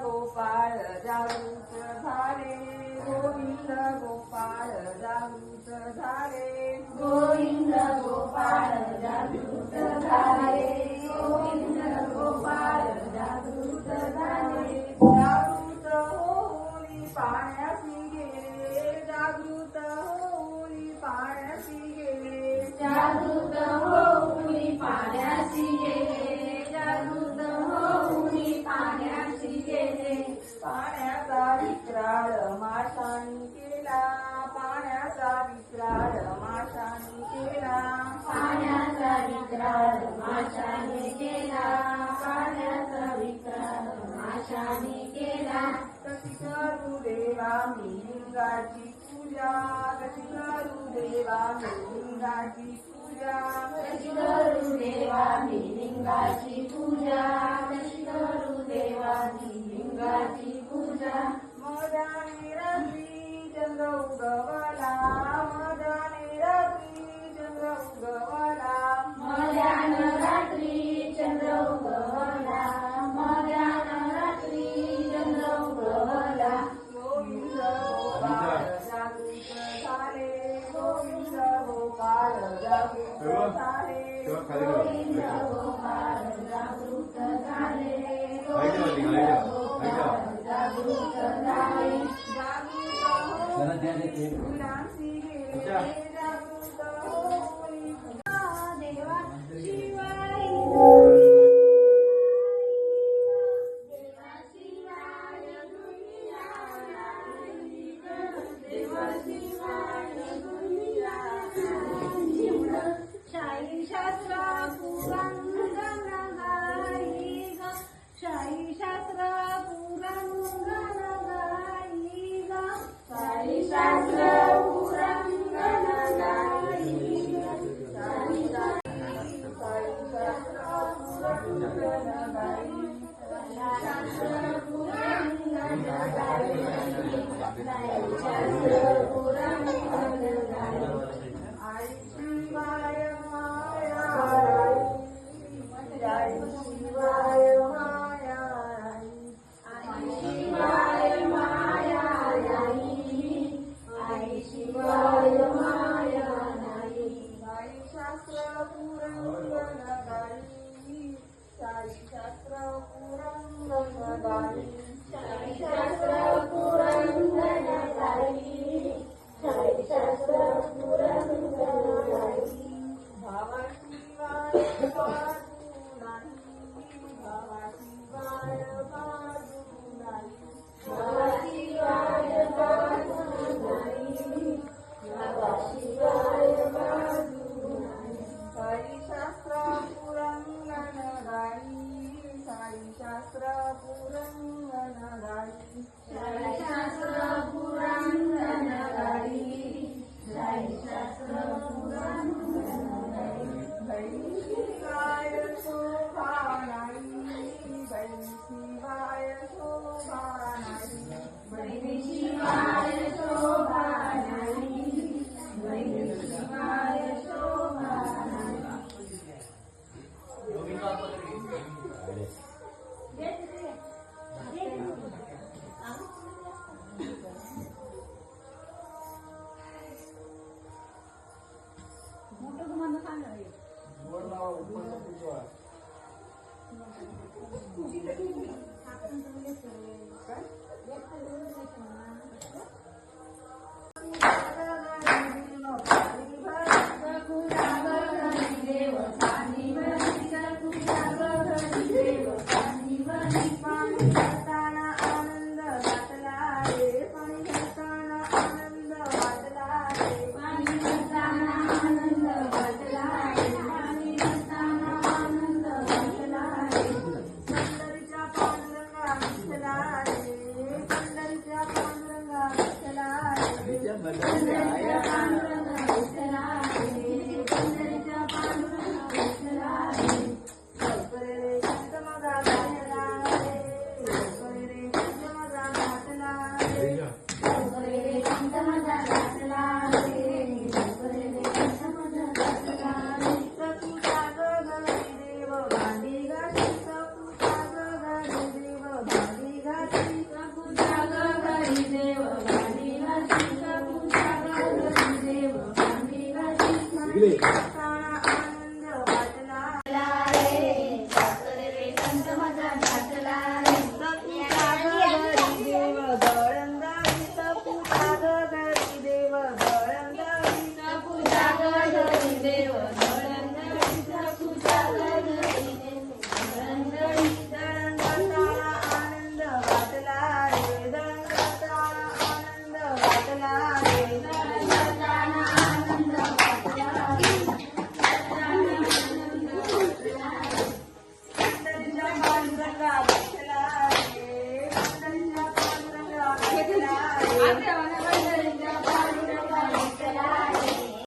गोपाळ जागृत झाले गोविंद गोपाळ जागृत झाले गोविंद गोपाळ जागृत झाले. आशाने केला. कार्याचा विचार आशाने केला कशी करू देवा मी लिंगाची पूजा कशी करू देवा मी लिंगाची पूजा. कशी करू देवा मी लिंगाची पूजा. कशी करू देवा मी लिंगाची पूजा मोदानी रंगी चंद्र उगवा जागृत झाले Shivaya Maya, Shivaya. Yeah, my God. Về cả